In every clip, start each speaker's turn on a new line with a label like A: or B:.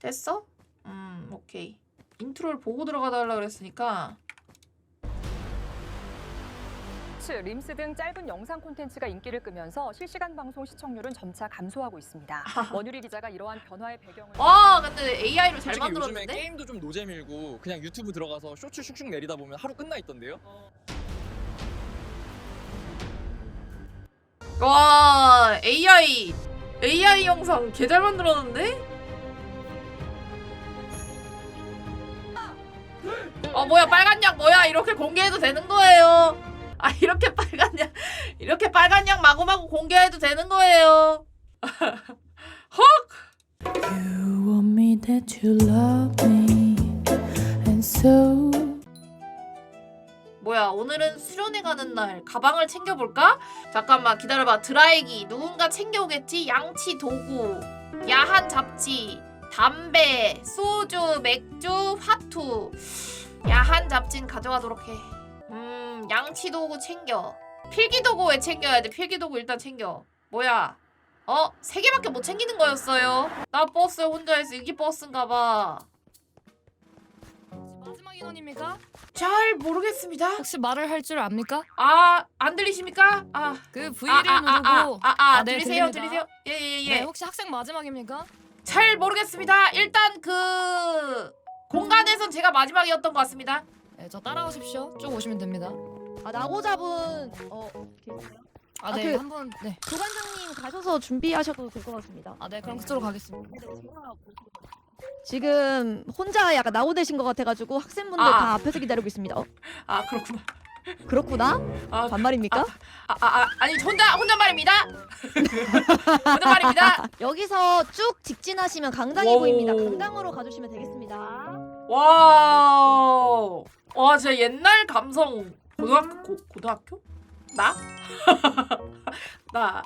A: 됐어? 음 오케이 인트로를 보고 들어가달라 그랬으니까
B: 츠, 림스 등 짧은 영상 콘텐츠가 인기를 끄면서 실시간 방송 시청률은 점차 감소하고 있습니다. 원유리 기자가 이러한 변화의 배경을
A: 와 근데 AI로 잘
C: 솔직히 요즘에
A: 만들었는데?
C: 게임도 좀 노잼일고 그냥 유튜브 들어가서 쇼츠 슉슉 내리다 보면 하루 끝나 있던데요?
A: 와 AI AI 영상 개 잘 만들었는데? 어 뭐야 빨간 약 뭐야? 이렇게 공개해도 되는 거예요. 아 이렇게 빨간 약 이렇게 빨간 약 마구마구 공개해도 되는 거예요. 헉!
D: You want me that you love me, and so
A: 뭐야 오늘은 수련회 가는 날. 가방을 챙겨볼까? 잠깐만 기다려봐. 드라이기. 누군가 챙겨오겠지? 양치 도구. 야한 잡지. 담배. 소주. 맥주. 화투 야한 잡진 가져가도록 해 음 양치 도구 챙겨 필기 도구 왜 챙겨야 돼 필기 도구 일단 챙겨 뭐야 어? 세 개밖에 못 챙기는 거였어요 나 버스 혼자에서 이게 버스인가 봐잘
E: 마지막 인원입니까?
A: 모르겠습니다
E: 혹시 말을 할 줄 압니까?
A: 아, 안 들리십니까? 아,
E: 그 V를
A: 아, 아,
E: 누르고
A: 아, 아, 아,
E: 아, 네,
A: 들리세요,
E: 들립니다.
A: 들리세요? 예, 예, 예.
E: 네, 혹시 학생 마지막입니까?
A: 잘 모르겠습니다. 일단 그 공간에선 제가 마지막이었던 것 같습니다.
E: 네, 저 따라오십시오. 쭉 오시면 됩니다.
F: 아 나고자분 어 계세요?
E: 아,
F: 아,
E: 네,
F: 그-
E: 한번 네.
F: 조관장님 가셔서 준비하셔도 될 것 같습니다.
E: 아, 네, 그럼 그쪽으로 가겠습니다.
F: 지금 혼자 약간 나오되신 것 같아가지고 학생분들
A: 아.
F: 다 앞에서 기다리고 있습니다. 어,
A: 아, 그렇구나.
F: 그렇구나?
A: 아,
F: 반말입니까?
A: 아, 아, 아 아 니 혼자 혼잣말입니다. 혼잣말입니다.
F: 여기서 쭉 직진하시면 강당이
A: 와우.
F: 보입니다. 강당으로 가주시면 되겠습니다.
A: 와우. 와, 진짜 옛날 감성. 고등학교 고, 고등학교? 나? 나.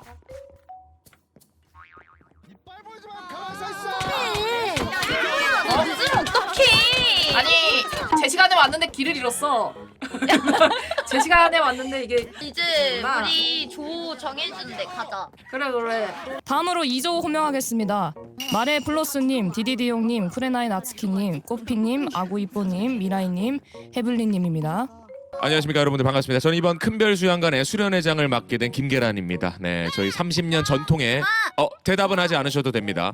G: 이빨 보지 마. 가만 서 있어.
A: 어? 어떡해. 아니, 제 시간에 왔는데 길을 잃었어. 제 시간에 왔는데 이게
H: 이제
A: 아.
H: 우리 조 정해주는데 가자.
A: 그래 그래.
E: 다음으로 2조 호명하겠습니다. 마레 플러스님, 디디디용님, 쿠레나인 아츠키님, 꼬피님, 아구이뽀님, 미라이님, 헤블리님입니다.
I: 안녕하십니까 여러분들 반갑습니다. 저는 이번 큰별 수양관의 수련회장을 맡게 된 김계란입니다. 네, 저희 30년 전통의 어 대답은 하지 않으셔도 됩니다.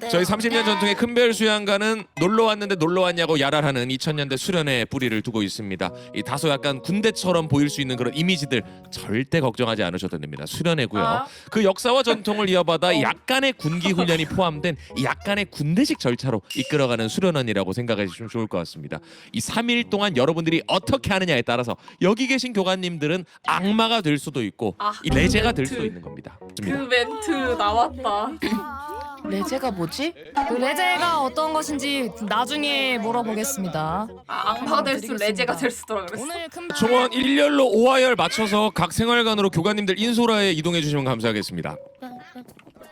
H: 네.
I: 저희 30년 전통의 큰별 수양관은 놀러 왔는데 놀러 왔냐고 야랄하는 2000년대 수련회 뿌리를 두고 있습니다. 이 다소 약간 군대처럼 보일 수 있는 그런 이미지들 절대 걱정하지 않으셔도 됩니다. 수련회고요.
A: 아.
I: 그 역사와 전통을 이어받아 약간의 군기 훈련이 포함된 이 약간의 군대식 절차로 이끌어가는 수련원이라고 생각하시면 좋을 것 같습니다. 이 3일 동안 여러분들이 어떻게 하느냐에 따라 서 여기 계신 교관님들은 악마가 될 수도 있고
A: 아,
I: 이 레제가 될. 수도 있는 겁니다.
A: 그
I: 좋습니다.
A: 멘트 나왔다.
E: 레제가 뭐지? 그 레제가 어떤 것인지 나중에 물어보겠습니다.
A: 아, 악마가 될 수 레제가 될 수더라 그랬어.
E: 오늘 큰
I: 총원 1열로 5화열 맞춰서 각 생활관으로 교관님들 인솔아에 이동해 주시면 감사하겠습니다.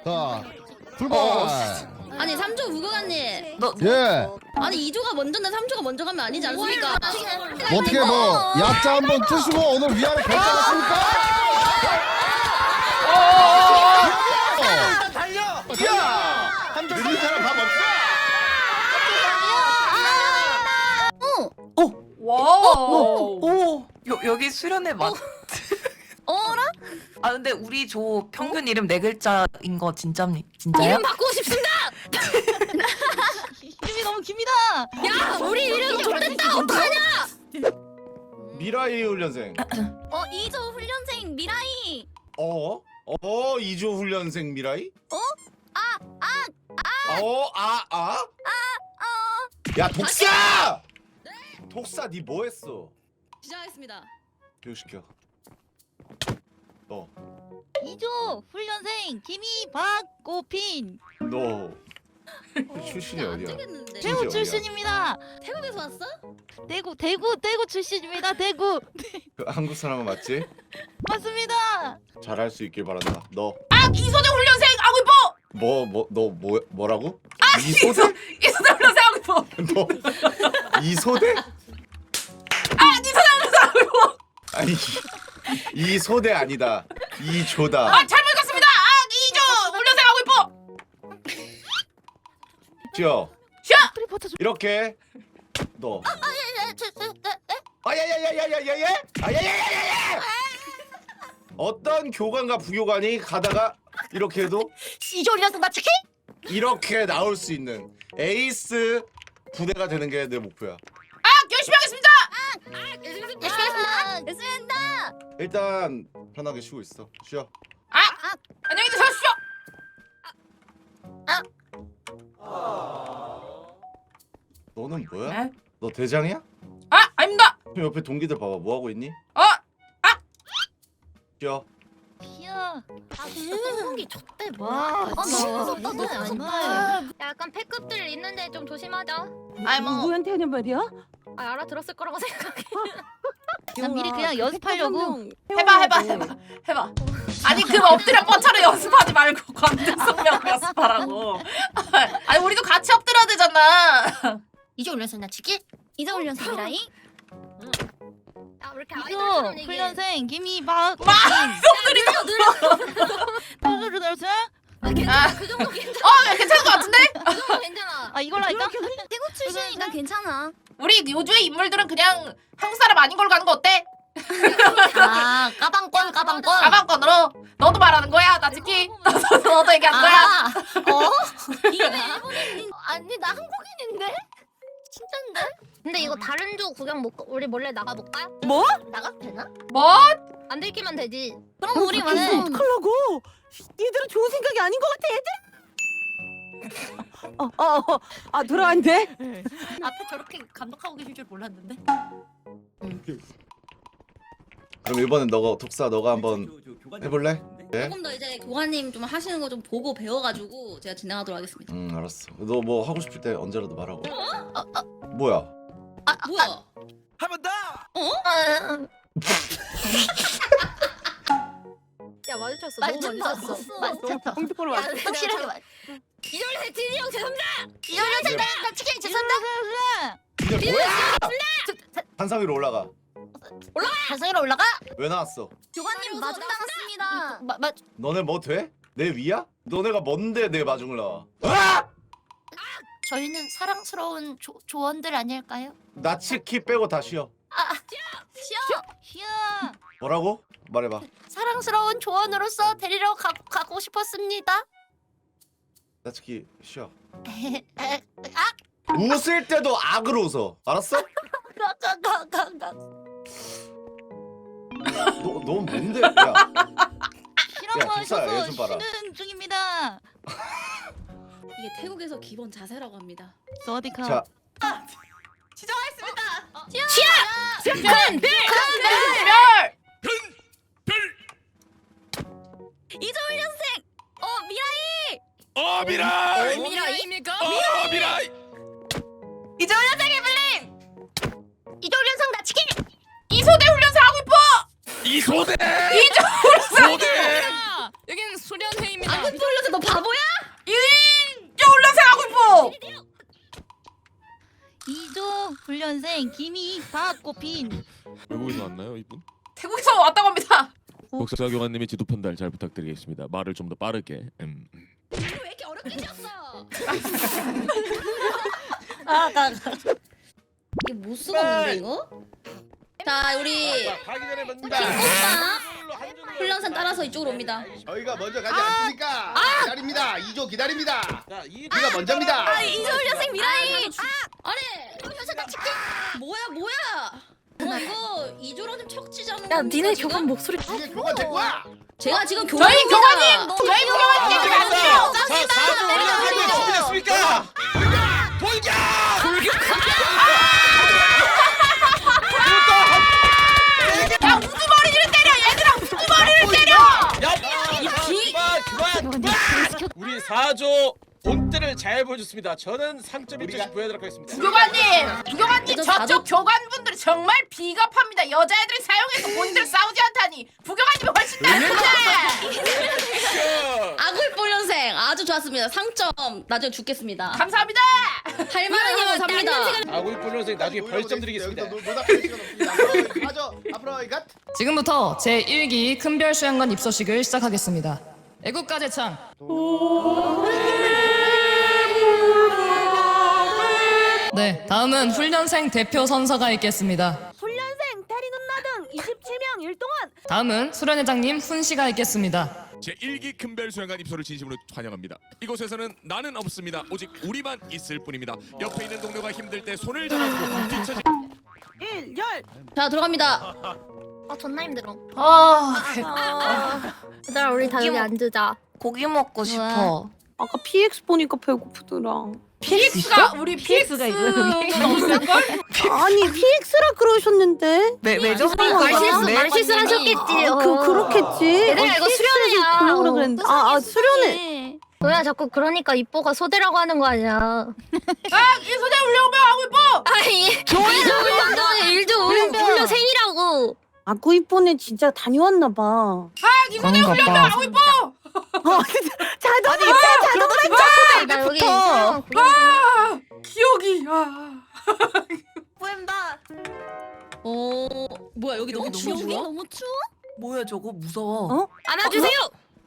G: 자, 출발.
H: 아니 3조 부교관님.
G: 예.
H: 아니 2조가 먼저인데 3조가 먼저 가면 아니지 않습니까?
G: 뭐 어떻게 뭐 약자 한번 뜨시고 오늘 위아래 결정했습니까? 달려. 뛰어. 한줄 늦는 사람 밥 없어.
A: 와우.
J: 오, 여, 여기 수련회 맞.
H: 어라?
J: 아 근데 우리 조 평균 이름 네 글자인 거 진짜입니? 진짜요?
H: 이름 바꾸고 싶습니다.
F: 이름이 너무 깁니다.
H: 야 우리 이름 좋댔다 어떡하냐?
K: 미라이 훈련생.
H: 어 2조 훈련생 미라이.
K: 어? 어? 이조 훈련생 미라이?
H: 어? 아,
K: 아, 어? 아, 아?
H: 어.
K: 야, 독사! 독사 니 뭐 했어?
H: 시작하겠습니다.
K: 교육시켜. 너.
F: 2조 훈련생 김이 박고핀
K: 너. 출신이
H: 안
K: 어디야?
H: 되겠는데.
F: 대구
K: 어디야?
F: 출신입니다.
H: 태국에서 왔어?
F: 대구 대구 대구 출신입니다. 대구
K: 그 한국 사람은 맞지?
F: 맞습니다.
K: 잘할 수 있길 바란다. 너.
A: 아 이소대 훈련생 아고 이뻐.
K: 뭐, 뭐, 너 뭐, 뭐라고? 이소대?
A: 이소대 훈련생 아고 이뻐.
K: 너. 이소대?
A: 아 이소대 훈련생 아고 이뻐.
K: 아니, 이소대 아니다. 이조다.
A: 아 잘못 읽었습니다. 아 이조 훈련생 아고 이뻐.
K: 죠 이렇게 너.
L: 네,
K: 아야야야야야야야! 아야야야야야! 어떤 교관과 부교관이 가다가 이렇게 해도
L: 훈련생 나 치킨?
K: 이렇게 나올 수 있는 에이스 부대가 되는 게 내 목표야.
A: 아 열심히 하겠습니다.
L: 열심히 하겠습니다. 열심히
K: 일단 편하게 쉬고 있어. 쉬어.
A: 아 안녕히 계십시오.
K: 너는 뭐야?
A: 에?
K: 너 대장이야?
A: 아 아닙니다.
K: 그럼 옆에 동기들 봐봐. 뭐 하고 있니?
A: 어
K: 쉬어.
L: 귀여워.
M: 아 진짜 똥공기 좆대
L: 와,
M: 아
L: 진짜
M: 너무
L: 무섭다,
M: 무섭다
L: 너 정말.
M: 정말 약간 패급들 있는데 좀 조심하자
A: 아이 뭐
L: 누구한테 하는 말이야?
M: 아 알아들었을 거라고 생각해
L: 난 미리 그냥 연습하려고.
A: 해봐 해봐 해봐 해봐. 아니 그 엎드려 뻗쳐를 연습하지 말고 관대성명 연습하라고. 아니 우리도 같이 엎드려야 되잖아.
M: 이조 훈련생 나 치킨? 이조 훈련생이라잉? 야 왜 이렇게
L: 이조
M: 아이돌처럼 얘기해
L: 훈련생 김이박.
A: 마
M: 야, 느려 느려
L: 훈련생?
M: 아 괜찮아 그 정도 괜찮아
A: 어 괜찮은 것 같은데?
M: 그 정도 괜찮아
L: 아 이걸로 할까?
M: 태국 출신이니까 괜찮아
A: 우리 요주의 인물들은 그냥 한국 사람 아닌 걸로 가는 거 어때?
L: 아 까방권 까방권.
A: 가방권으로 너도 말하는 거야 나 특히 너도 너도 얘기한 거야.
L: 아, 어?
M: 이게 왜 일본인 아니 나 한국인인데? 근데 이거 다른 조 구경 못 가- 우리 몰래 나가 볼까?
L: 뭐?
M: 나가도 되나?
A: 뭐?
M: 안 들키면 되지
L: 그럼 우리만은
N: 어떡하려고? 얘들은 좋은 생각이 아닌 것 같아 애들. 어, 어, 어, 아 돌아왔네.
L: 앞에 저렇게 감독하고 계실 줄 몰랐는데.
K: 그럼 이번엔 너가 독사 너가 한번 해볼래? 네?
M: 조금 더 이제 교관님 좀 하시는 거 좀 보고 배워가지고 제가 진행하도록 하겠습니다
K: 응 알았어. 너 뭐 하고 싶을 때 언제라도 말하고. 뭐야?
M: 뭐야? 야 마주쳤어 너무 마주쳤어
L: 맞췄다.
N: 공주포로 왔어.
L: 확실하게 맞.
M: 이절세 진이 형 죄송합니다
L: 훈련생 나 치킨 죄송합니다.
K: 이제 뭐야? 한상 위로 올라가.
L: 가성이로 올라가?
K: 왜 나왔어?
M: 교관님 마중 나갔습니다
L: 마, 마,
K: 너네 뭐 돼? 내 위야? 너네가 뭔데 내 마중을 나와? 아!
L: 저희는 사랑스러운 조, 조원들 아닐까요?
K: 나치키 빼고 다 쉬어.
L: 쉬어. 쉬어.
K: 뭐라고? 말해봐.
L: 사랑스러운 조언으로서 데리러 가, 가고 싶었습니다.
K: 나치키 쉬어.
L: 아,
K: 웃을 때도 악으로 웃어. 알았어?
L: 가, 가, 가, 가, 가.
K: 너, 너 뭔데? 야,
L: 실험
K: 야, 독사야,
L: 마셔서
K: 얘좀 봐라.
L: 쉬는 중입니다.
M: 이게 태국에서 기본 자세라고 합니다.
L: 어디가?
K: 자,
M: 이조 훈련생! 어 미라이!
I: 어 미라이.
E: 미라입니까?
I: 어 미라이.
L: 이조 훈련생 나 치킨.
A: 이소대 훈련생 하고 싶어.
I: 이소대.
A: 이조
I: 소대.
E: 여긴 수련회입니다.
M: 아 이조 훈련생 너 바보야?
A: 이조 훈련생 하고 싶어.
L: 이조 훈련생 김이박 꽃핀.
I: 외국에서 왔나요 이분?
A: 태국에서 왔다고 합니다.
I: 복사 교관님의 지도 편달 잘 부탁드리겠습니다. 말을 좀 더 빠르게. 음.
M: 왜 이렇게 어렵게 지었어?
L: 아, 가, 가.
M: 이게 못 쓰겠는데 이거? 자 우리
G: 가기 전에
M: 김꽃밥 훈련생 따라서 이쪽으로 옵니다
G: 저희가 먼저 가지 않습니까? 기다립니다. 2조 기다립니다. 우리가 먼저입니다.
M: 이조 훈련생 미라이 아니 훈련생 나 치킨 뭐야 뭐야 어 이거 이조랑 좀 척지잖아 야 니네 교관 목소리
G: 이게 교관 될 거야.
M: 제가 지금 교관
A: 저희 교관님, 저희 교관님 얘기 안 돼요.
G: 준비됐습니까? 돌격!
A: 야 우두머리를 때려 얘들아 우두머리를 때려.
O: 우리 4조 본때를 잘 보여줬습니다. 저는 상점 1점씩 보여드리도록 하겠습니다.
A: 부교관님, 부교관님
M: 저
A: 저쪽 교관분들이 정말 비겁합니다. 여자애들이 사용해서 본인들 싸우지 않다니 부교관님이 훨씬 낫는데.
M: 아굴 훈련생 아주 좋았습니다 상점 나중에 죽겠습니다
A: 감사합니다.
M: 할 말은 힘을 삽니다
O: 아구이 본연생 나중에 별점 드리겠습니다.
E: 지금부터 제 1기 큰별 수양관 입소식을 시작하겠습니다. 애국가 제창. 네, 다음은 훈련생 대표 선서가 있겠습니다.
N: 훈련생 대리 누나 등 27명 일동원
E: 다음은 수련회장님 훈 씨가 있겠습니다.
I: 제 1기 큰별 수행관 입소를 진심으로 환영합니다. 이곳에서는 나는 없습니다. 오직 우리만 있을 뿐입니다. 옆에 있는 동료가 힘들 때 손을 잡아주고 뒤처지
N: 1, 열
M: 자 들어갑니다.
H: 아 존나 힘들어.
A: 아
N: 아,
H: 얘들아 우리 다 여기 앉으자.
J: 고기 먹고 싶어.
N: 아까 PX 보니까 배고프더라
A: PX가 우리
N: PX가
A: 없을걸?
N: 아니 PX라 그러셨는데
J: 왜 왜죠?
H: 말실수
J: 네?
H: 말실수 하셨겠지.
N: 아, 그, 그렇겠지
H: 얘들아 이거 수련회야.
N: 그러라 그랬는데 아, 아 수련회
H: 너야 자꾸 그러니까 이뻐가 소대라고 하는 거 아니야.
A: 아이 소재 울려오면 하고 이뻐.
H: 아니 일조 훈련병 일조
N: 훈련병.
H: 훈련생이라고.
N: 아구 이뻐네 진짜 다녀왔나
A: 봐아 이소재
J: 그런가 봐.
A: 하고 이뻐.
N: 아, 자동으로 자동으로
H: 나 여기
N: 부터.
A: 아 기억이 아.
J: 보인다.
M: 어 뭐야 여기 너무 추워?
J: 너무 좋아?
M: 너무 추워?
J: 뭐야 저거 무서워.
N: 어?
H: 안아주세요.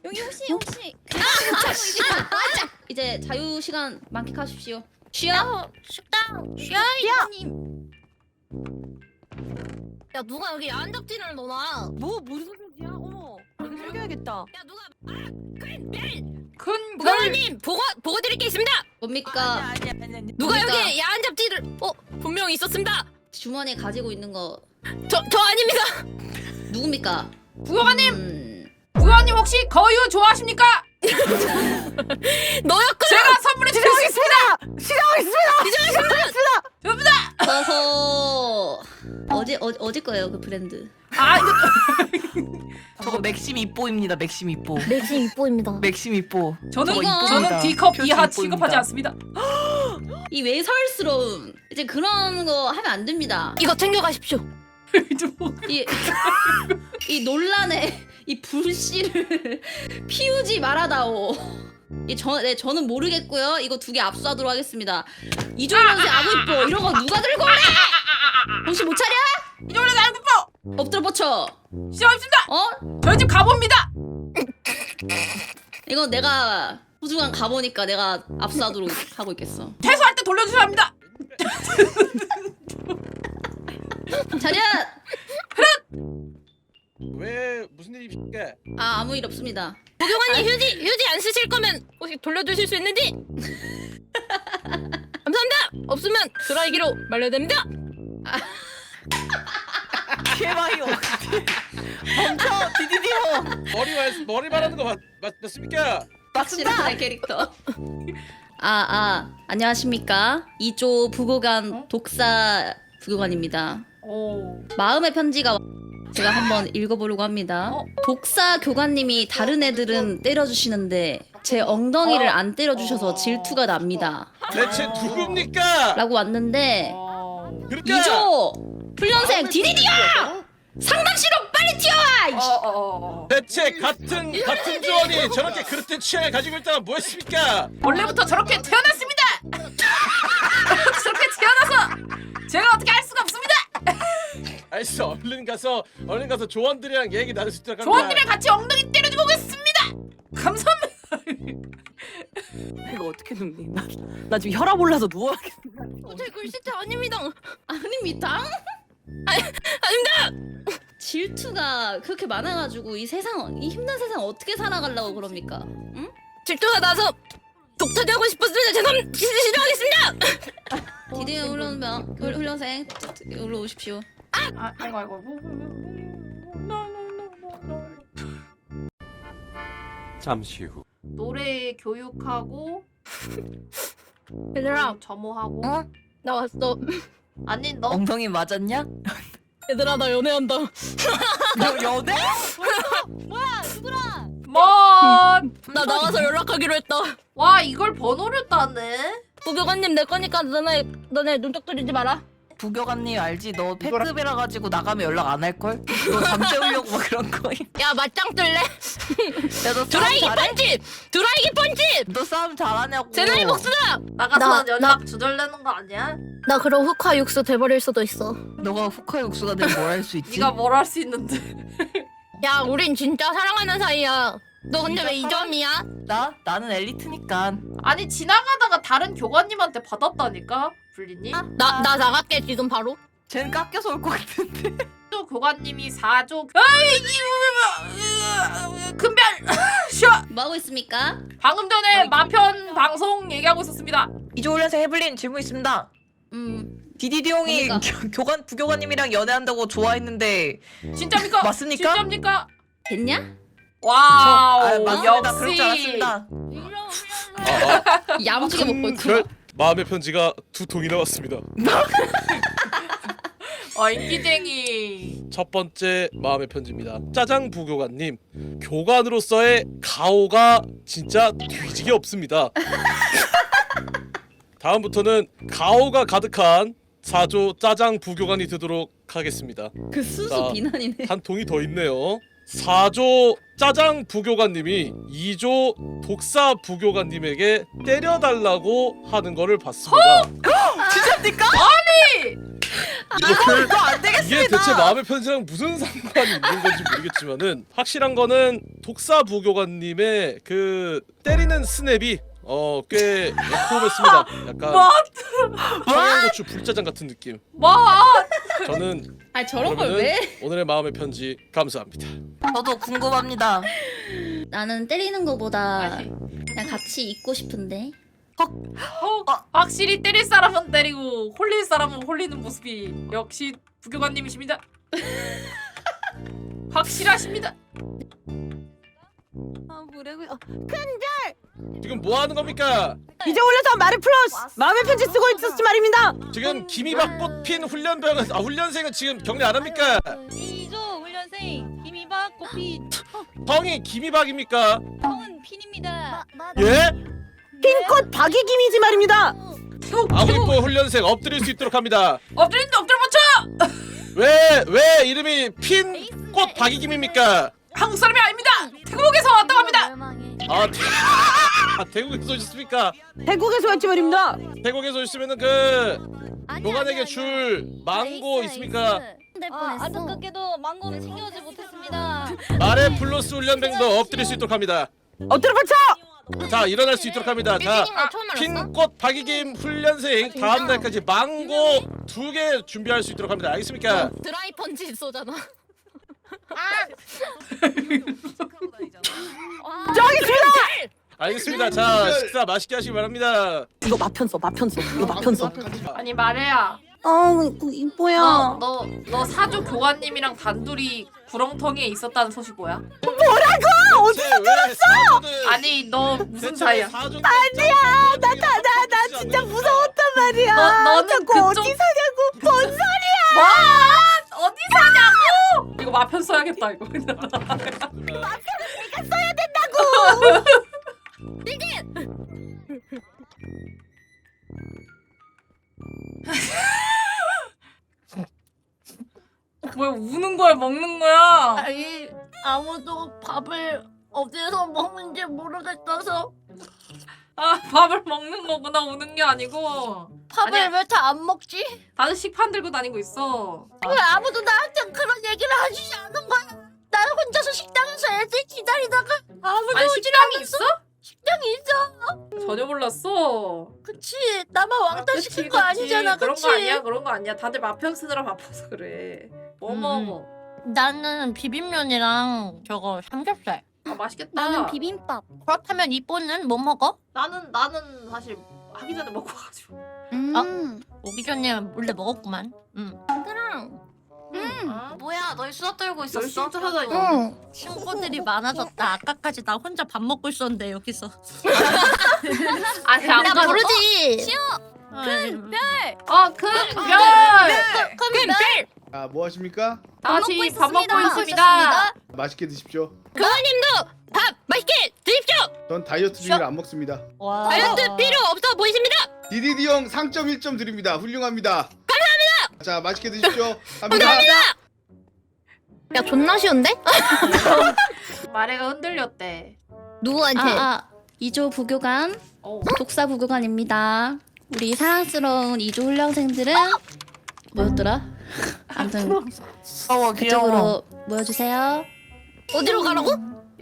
M: 여기 혹시 혹시 아, 이제 자유 시간 만끽하십시오. 쉬어.
H: 식당 쉬어야 님. 야 누가 여기 야한 잡지를 넣어놔.
N: 뭐 무슨 소리야 어머 숨겨야겠다
H: 야 누가
A: 큰
H: 부장님 보고 보고 드릴 게 있습니다.
M: 뭡니까?
J: 아니 아니 아니.
H: 누가
M: 뭡니까?
H: 여기 야한 잡지를 어 분명히 있었습니다.
M: 주머니에 가지고 있는 거
H: 저 저 아닙니다.
M: 누굽니까?
A: 부여관님
M: 음,
A: 부여관님 혹시 거유 좋아하십니까?
H: 너였구나.
A: 제가 선물해 드리겠습니다.
M: 어허 어디 어디 어디 거예요 그 브랜드?
A: 아 이거
J: 저거 맥심 이뽀입니다. 맥심 이뽀.
H: 맥심 이뻐입니다.
J: 맥심 이뽀.
A: 저는
J: 저거
M: 이거-
A: 저는
J: 이쁩니다.
A: D컵 이하
J: 이쁩니다.
A: 취급하지 않습니다.
M: 이 외설스러움 이제 그런 거 하면 안 됩니다.
H: 이거 챙겨가십시오.
M: 이, 이 논란에 이 불씨를 피우지 말아다오. 이 저, 네, 저는 모르겠고요. 이거 두 개 압수하도록 하겠습니다. 이종현씨 아구 이뻐 이런 거 누가 들고 오래? 정신 못 차려?
A: 이종래 알고 이뻐.
M: 엎드려 뻗쳐.
A: 시작합니다.
M: 어?
A: 저희 집 가봅니다.
M: 이거 내가 소중한 가보니까 내가 압수하도록 하고 있겠어.
A: 퇴소할 때 돌려주셔야 합니다.
M: 차렷!
C: 왜 무슨 일이 있을까?
M: 아 아무 일 없습니다.
H: 도경아님 휴지 휴지 안 돌려주실 수 있는지? 감사합니다. 없으면 드라이기로 말려야 됩니다.
J: 개마이오. 멈춰 디디디오.
C: 머리 말 머리 말하는 거 맞, 맞, 맞습니까?
M: 확실한 내 캐릭터. 아, 아, 안녕하십니까. 이조 부고관 독사 부교관입니다.
A: 오.
M: 마음의 편지가 와- 제가 한번 읽어보려고 합니다.
A: 어?
M: 독사 교관님이 다른 애들은 때려주시는데 제 엉덩이를 안 때려주셔서 질투가 납니다.
C: 대체 누굽니까?
M: 라고 왔는데
A: 어.
C: 그러니까
M: 이조 훈련생 디디디야! 상담실로 빨리 튀어와!
A: 어,
M: 이씨.
A: 어, 어, 어.
C: 대체 같은 같은 조원이 저렇게 그릇된 취향을 가지고 있다면 뭐했습니까?
A: 원래부터 저렇게 태어났습니다. 저렇게 태어나서 제가 어떻게 할 수가 없습니다.
C: 알았어 얼른 가서 얼른 가서 조원들이랑 얘기 나눌 수 있도록
A: 조원들이랑 같이 엉덩이 때려주고 오겠습니다. 감사합니다.
N: 이거 어떻게 눕니 나, 나 지금 혈압 올라서 누워야겠어
H: 제 글씨체 아닙니다.
M: 아닙니다.
H: 아닙니다.
M: 질투가 그렇게 많아가지고 이 세상 이 힘든 세상 어떻게 살아가려고 그럽니까? 응?
H: 질투가 나서 독타되고 싶었습니다. 죄송 시- 실례하겠습니다.
M: 디디 훈련병 훈- 훈련생 올라 오십시오.
A: 아, 아이고 아이고.
C: 잠시 후
A: 노래 교육하고
H: 얘들아
A: 점호하고.
H: 어? 나 왔어.
A: 아니 너
J: 엉덩이 맞았냐?
H: 얘들아 나 연애한다.
J: 너 연애?
A: 뭐?
H: 나 나가서 연락하기로 했다.
A: 와 이걸 번호를 따네.
H: 부교관님 내 거니까 너네 너네 눈독 들이지 마라.
J: 부교관님 알지? 너 패급이라 가지고 나가면 연락 안 할 걸? 너 잠재우려고 막 그런 거.
H: 야 맞짱 뜰래?
J: 야너 싸움
H: 드라이기
J: 잘해?
H: 펀치! 드라이기 펀치!
J: 너 싸움 잘하냐고.
H: 제 나이 복수다!
A: 나가서
H: 나-
A: 연락 조절되는 거 아니야?
H: 나 그럼 흑화 육수 돼버릴 수도 있어.
J: 너가 후카 육수가 되면 뭘 할 수 있지?
A: 네가 뭘 할 수 있는데?
H: 야 우린 진짜 사랑하는 사이야. 너 근데 왜 2점이야?
J: 나 나는 엘리트니까.
A: 아니 지나가다가 다른 교관님한테 받았다니까 블리님.
H: 나나 나갈게 지금 바로.
J: 쟤는 깎여서 올 것 같은데.
A: 또 교관님이 4조 아이 금별
M: 쇼뭐 하고 있습니까?
A: 방금 전에 마편 방송 얘기하고 있었습니다.
J: 이조 훈련생 해블린 질문 있습니다.
M: 음
J: 디디디 형이
M: 뭡니까?
J: 교- 교관 부교관님이랑 연애한다고 좋아했는데
A: 진짜입니까?
J: 맞습니까?
A: 진짜입니까?
M: 됐냐?
A: 와우
J: 아, 맞습니다. 그럴 줄
A: 역시
J: 알았습니다.
M: 야무지게 먹고 있구나.
O: 마음의 편지가 두 통이나 왔습니다.
A: 아 인기쟁이.
O: 첫 번째 마음의 편지입니다. 짜장 부교관님, 교관으로서의 가오가 진짜 뒤지게 없습니다. 다음부터는 가오가 가득한 사조 짜장 부교관이 되도록 하겠습니다.
M: 그
O: 자,
M: 비난이네.
O: 한 통이 더 있네요. 4조 짜장 부교관님이 2조 독사 부교관님에게 때려달라고 하는 거를 봤습니다.
J: 진짜입니까?
A: 아니!
J: 이거 이거 안
O: 이게
J: 되겠습니다.
O: 대체 마음의 편지랑 무슨 상관이 있는 건지 모르겠지만은 확실한 거는 독사 부교관님의 그 때리는 스냅이 어꽤 매콤했습니다. 약간
A: 뭐?
O: 청양고추 불짜장 같은 느낌.
A: 뭐?
M: 아
O: 저는
M: 저런 걸
O: 그러면은
M: 왜?
O: 오늘의 마음의 편지 감사합니다.
J: 저도 궁금합니다.
M: 나는 때리는 거보다
A: 아니.
M: 그냥 같이 있고 싶은데.
A: 어, 확실히 때릴 사람은 때리고 홀릴 사람은 홀리는 모습이 역시 부교관님이십니다. 확실하십니다.
H: 아 뭐라고요?
O: 지금 뭐 하는 겁니까?
N: 이제 올려서 말을 플러스 마음의 편지 쓰고 있었지 말입니다.
O: 지금 기미박꽃 핀 훈련병은 아 훈련생은 지금 격리 안 합니까?
H: 이조 훈련생 김이박 고피
O: 형이 기미박입니까?
H: 형은 핀입니다.
O: 예?
N: 흰꽃 박이 김이지 말입니다.
O: 아구이뽀 훈련생 엎드릴 수 있도록 합니다.
A: 엎드린데 엎드려 맞춰!
O: 왜 왜 이름이 핀 꽃 박이김입니까?
A: 한국 사람이 아닙니다. 태국에서 왔다고 합니다.
O: 아, 태... 아 태국에서 오셨습니까?
N: 태국에서 왔지 말입니다.
O: 태국에서 오셨으면은 그 노간에게 줄 망고 있습니까?
H: 아, 안타깝게도 망고를 챙겨오지 못했습니다.
O: 말에 플러스 훈련병도 엎드릴 수 있도록 합니다.
N: 엎드려 받쳐.
O: 자 일어날 수 있도록 합니다. 자
H: 아, 처음 알았어?
O: 핀꽃 박이 김 훈련생 다음 날까지 망고 두 개 준비할 수 있도록 합니다. 알겠습니까?
H: 드라이 펀치 쏘잖아.
N: 저기 있습니다.
O: 알겠습니다. 자 식사 맛있게 하시기 바랍니다.
N: 이거 마편서 마편서 이거 마편서.
A: 아니 말해야.
N: 어 이거 이뻐야.
A: 너 너 너 사조 교관님이랑 단둘이 구렁텅이에 있었다는 소식 뭐야?
O: 어디서 들었어?
A: 아니 너 무슨 사이야?
N: 아니야 나나나 나 진짜 무서웠단 말이야.
A: 너- 너는
N: 자꾸
A: 그쪽-
N: 어디 사냐고 뭔 소리야?
A: 뭐? 어디 사냐고? 이거 마편 써야겠다 이거.
N: 써야
A: 뭐야 우는 거야 먹는 거야?
H: 아니 아무도 밥을 어디서 먹는지 모르겠어서
A: 아 밥을 먹는 거구나 우는 게 아니고.
H: 밥을
A: 아니야.
H: 왜 다 안 먹지?
A: 다들 식판 들고 다니고 있어.
H: 왜 아무도 나한테 그런 얘기를 해주지 않는 거야? 난 혼자서 식당에서 애들 기다리다가 아무도
A: 아니
H: 오지
A: 식당이 있어?
H: 식당이 있어.
A: 전혀 몰랐어.
H: 그치 나만 왕따
A: 그치,
H: 시킨 거
A: 그치.
H: 아니잖아
A: 그런
H: 그치?
A: 거 아니야 그런 거 아니야. 다들 마편 쓰느라 바빠서 그래. 뭐
H: 음.
A: 먹어?
H: 나는 비빔면이랑 저거 삼겹살
A: 아 맛있겠다.
H: 나는 비빔밥 그렇다면 이뽀는 뭐 먹어?
A: 나는 나는 사실 하기 전에 먹고 가지고.
H: 음 오기 전에 몰래 먹었구만 음. 그랑
A: 아,
H: 뭐야 널 수다 떨고
A: 열심히 하다 이거.
H: 응 친구들이 많아졌다 아까까지 나 혼자 밥 먹고 있었는데 여기서 안나
A: 가서.
H: 모르지 시어
A: 큰 별. 어 큰 별.
H: 큰 별
G: 아, 뭐 하십니까?
A: 다시 밥 먹고 있습니다.
G: 맛있게 드십시오.
H: 교관님도 밥 맛있게 드십시오
G: 전 다이어트 중이라 안 먹습니다.
H: 다이어트 필요 없어 보이십니다
G: 디디디 형 상점 1점 드립니다. 훌륭합니다. 감사합니다. 자, 맛있게 드십시오. 감사합니다.
H: 야 존나 쉬운데?
A: 마레가 흔들렸대.
H: 누구한테?
M: 아, 아 이조 부교관
A: 어.
M: 독사 부교관입니다. 우리 사랑스러운 이조 훈련생들은 뭐였더라? 아무튼
J: 귀여워.
M: 그쪽으로 모여주세요.
H: 어디로 가라고?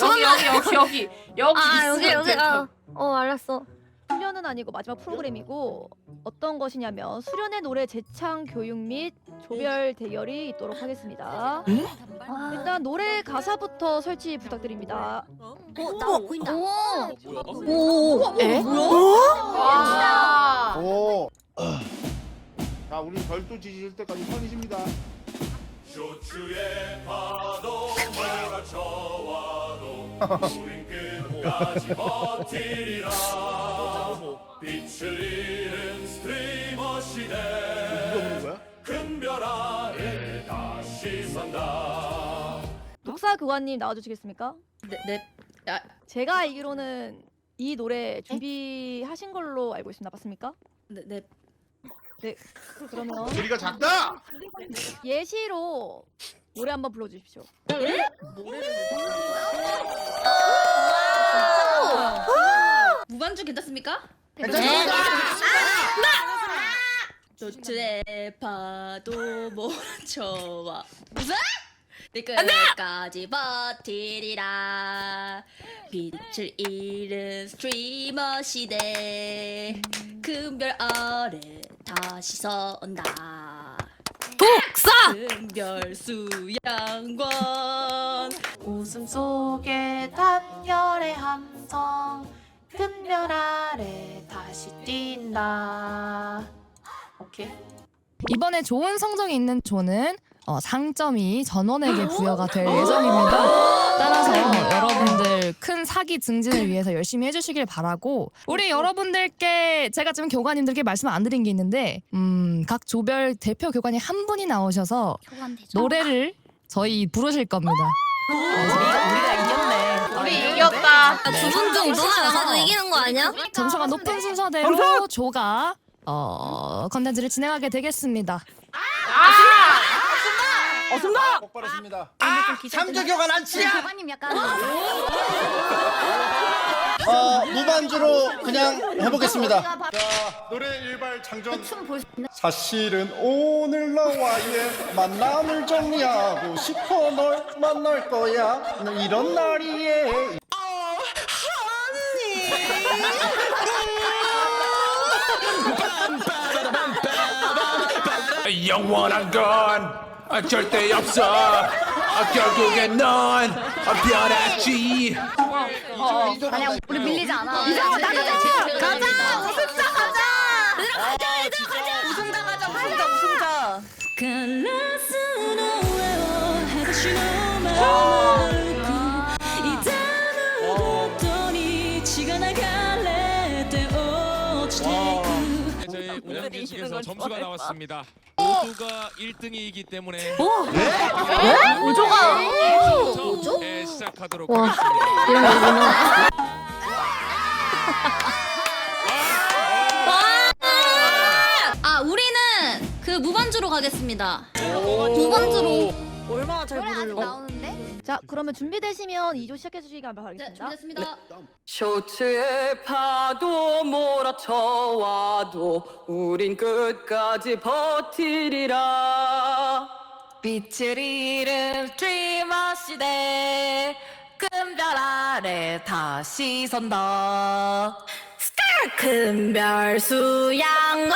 A: 여기 여기 여기 여기 여기
H: 아 여기
A: 있으면
H: 여기
A: 돼.
H: 아, 어 알았어.
F: 수련은 아니고 마지막 프로그램이고 어떤 것이냐면 수련의 노래 재창 교육 및 조별 대결이 있도록 하겠습니다.
H: 아,
F: 일단 노래 가사부터 설치 부탁드립니다.
H: 어나 보인다. 오.
O: 뭐야?
H: 오. 에?
A: 와.
G: 오. 자, 우리 별도 지질 때까지 선이십니다. 누가 부른 거야?
F: 독사 교관님 나와주시겠습니까?
M: 네, 네. 야,
F: 제가 알기로는 이 노래 준비하신 걸로 알고 있습니다. 맞습니까?
M: 네, 네.
F: 네. 그러면
G: 소리가 작다.
F: 예시로 노래 한번 불러주십시오.
M: 무반주 괜찮습니까?
G: 괜찮습니다.
M: 조추의 파도 몰아쳐와 무슨? 끝까지 버티리라 빛을 잃은 스트리머 시대 금별 아래 다시 선다
H: 독사.
M: 금별 수양권
A: 웃음 속에 단결의 함성 큰별 아래 다시 뛴다. 오케이.
E: 이번에 좋은 성적이 있는 조는 어, 상점이 전원에게 부여가 될 예정입니다. 따라서 여러분들 큰 사기 증진을 위해서 열심히 해주시길 바라고 우리 여러분들께 제가 지금 교관님들께 말씀 안 드린 게 있는데 음, 각 조별 대표 교관이 한 분이 나오셔서. 노래를 저희 부르실 겁니다.
J: 우리가 이겼네.
A: 우리 이겼다.
H: 두분 중 누가 나가도 이기는 거 아니야?
E: 점수가 높은 순서대로 조가 어, 컨텐츠를 진행하게 되겠습니다.
N: 어슴나.
G: 똑바로 씁니다.
N: 삼조교관 안치야.
H: 교관님 약간
N: 어 무반주로 그냥 해보겠습니다.
G: 자, 노래 일발 장전.
H: 춤볼수 있나?
N: 사실은 오늘 너와의 만남을 정리하고 싶어 널 만날 거야. 이런 날이에.
I: 영원한 건 절대 없어. 결국엔 넌 변했지.
H: 그냥 우리 밀리지 않아. 이상아 나가자. 가자. 우승자 가자. 얘들아 가자. 얘들아 가자.
J: 우승자 가자 우승자 우승자.
I: 측에서
J: 걸
I: 점수가. 나왔습니다. 모두가 1등이기 때문에
H: 오조가.
I: 오조? 네, 시작하도록
H: 와.
I: 하겠습니다.
H: 이런 거구나.
M: 아 우리는 그 무반주로 가겠습니다 무반주로
J: 얼마나 잘 부르려고.
F: 자, 그러면 준비되시면 2조 시작해 주시기
M: 네
F: 바라겠습니다.
M: 준비됐습니다.
J: 쇼츠의 파도 몰아쳐와도 우린 끝까지 버티리라. 빛을 잃은 스트리머 시대 금별 아래 다시 선다.
H: 금별 수양과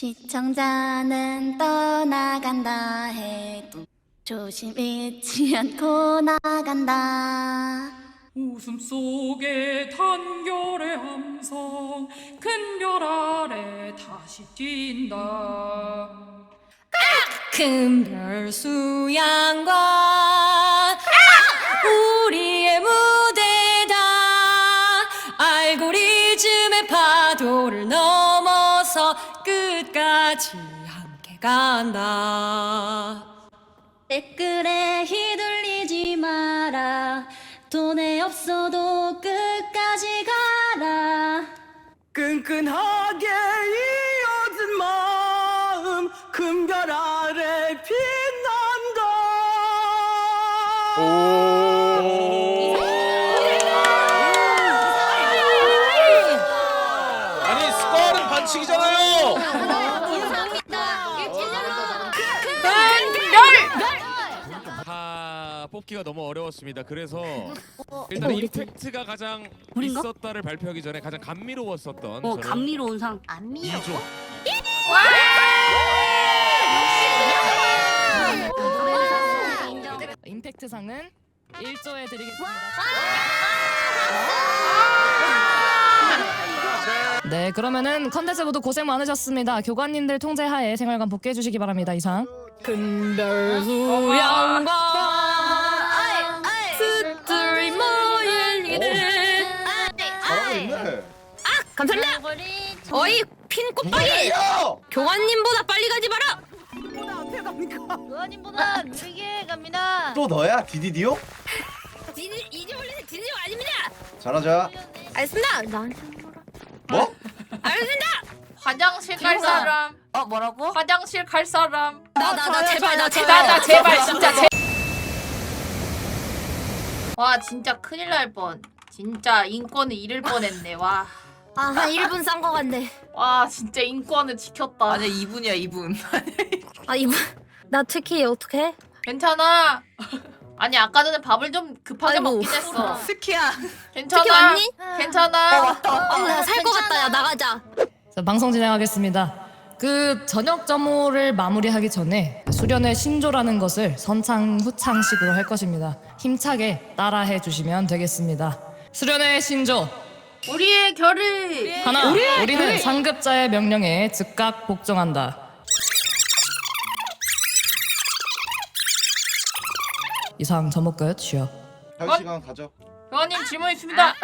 H: 시청자는 떠나간다 해도 조심 잊지 않고 나간다.
E: 웃음 속에 단결의 함성 큰 별 아래 다시 뛴다. 큰별 수양관 우 끝까지 함께 간다.
M: 댓글에 휘둘리지 마라. 돈에 없어도 끝까지 가라.
J: 끈끈하게
I: 뽑기가 너무 어려웠습니다. 그래서 일단 임팩트가 가장
P: 우린가?
I: 있었다를 발표하기 전에 가장 감미로웠었던
P: 어
I: 저는
P: 감미로운 상. 감미로워?
I: 이조.
E: 임팩트상은 1조에 드리겠습니다. 네, 그러면은 컨텐츠 모두 고생 많으셨습니다. 교관님들 통제하에 생활관 복귀해 주시기 바랍니다. 이상.
H: 큰별 수 양과
P: 감사합니다. 어이 핀 꽃빵이. 교관님보다 빨리 가지 마라.
H: 교관님보다 느리게 갑니다.
K: 또 너야 디디디오?
P: 디디 이제 올리는 디디 아닙니다.
K: 잘하자.
P: 알겠습니다. 난
K: 뭐?
P: 알겠습니다.
A: 화장실 갈 사람.
J: 어 뭐라고?
A: 화장실 갈 사람.
P: 나 나 나 제발 나
A: 나,
P: 제발
A: 나 제발 진짜 제. 와 진짜 큰일 날 뻔. 진짜 인권을 잃을 뻔했네. 와.
P: 아 한 1분 싼 거 같네.
A: 와 진짜 인권을 지켰다.
J: 아니야 2분이야 2분.
P: 아 이분 나 특히 어떻게?
A: 괜찮아. 아니 아까 전에 밥을 좀 급하게
P: 아이고.
A: 먹긴 했어.
J: 스키야.
A: 괜찮아.
P: 왔니?
A: 괜찮아.
P: 아 내가 살거 같다. 야 나가자.
E: 자, 방송 진행하겠습니다. 그 저녁 점호를 마무리하기 전에 수련의 신조라는 것을 선창 후창식으로 할 것입니다. 힘차게 따라해 주시면 되겠습니다. 수련의 신조
A: 우리의 결을.
E: 하나 우리는 상급자의 명령에 즉각 복종한다. 이상 점호 끝 쉬어.
K: 할 시간 가져.
A: 교관님 질문 있습니다.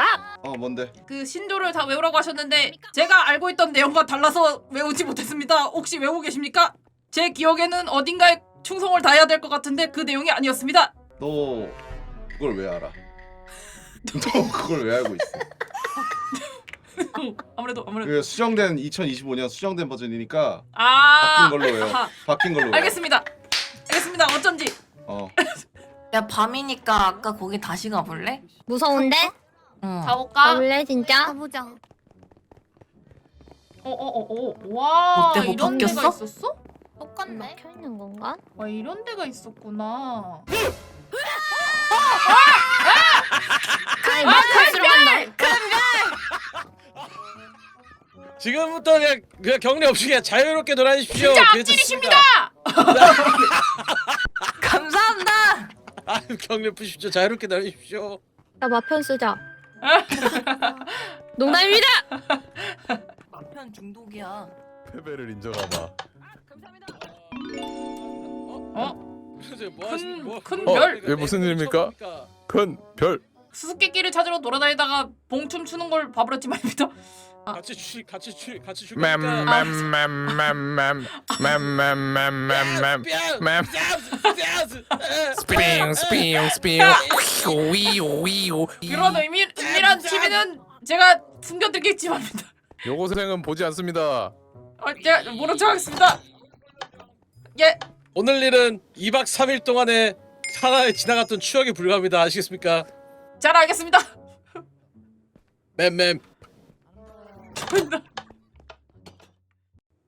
K: 어 뭔데?
A: 그 신조를 다 외우라고 하셨는데 제가 알고 있던 내용과 달라서 외우지 못했습니다. 혹시 외우고 계십니까? 제 기억에는 어딘가에 충성을 다해야 될 것 같은데 그 내용이 아니었습니다.
K: 너 그걸 왜 알아? 너 그걸 왜 알고 있어?
A: 아무래도 아무래도
K: 그 수정된 2025년 수정된 버전이니까
A: 아
K: 바뀐 걸로.
A: 아하.
K: 바뀐 걸로.
A: 알겠습니다. 알겠습니다. 어쩐지
K: 어.
J: 야 밤이니까 아까 거기 다시 가볼래?
P: 무서운데?
J: 응.
A: 가볼까?
P: 가볼래 진짜? 가보자.
A: 어어어어 와
J: 어때, 뭐
A: 이런 데가
J: 바뀌었어?
A: 있었어?
P: 똑같네. 막혀 있는 건가?
A: 와 이런 데가 있었구나.
P: 아이 마크 들어간다.
O: 지금부터 그냥, 그냥 격리 없이 그냥 자유롭게 놀아주십시오.
A: 진짜. 앞질이십니다.
J: 감사합니다.
O: 아유 격리 푸십시오. 자유롭게 놀아주십시오.
P: 나 마편 쓰자. 농담입니다.
J: 마편 중독이야.
Q: 패배를 인정하마.
O: 그래서 뭐 하시는 뭐?
A: 큰
Q: 어,
A: 별.
Q: 이게 무슨 일입니까? 큰 별.
A: 수수께끼를 찾으러 돌아다니다가 봉춤 추는 걸 봐버렸지 말입니다.
O: 같이 추 같이 추 같이 출 거니까.
Q: 맴맴맴맴맴맴맴맴맴 맴. 스피ing 스피ing 스피ing 위오 위오.
A: 그런 의미 은밀한 취미는 제가 숨겨드리겠지 말입니다.
Q: 요고생은 보지 않습니다.
A: 어, 제가 모른 척하겠습니다. 예.
O: 오늘 일은 2박 3일 동안에 하나에 지나갔던 추억에 불과합니다. 아시겠습니까?
A: 잘 알겠습니다.
O: 맴맴.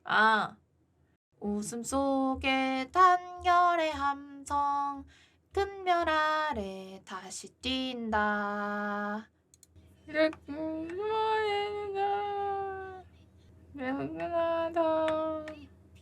A: 아 웃음 속에 단결의 함성 큰별 아래 다시 뛴다 이렇게 모여나 매운하다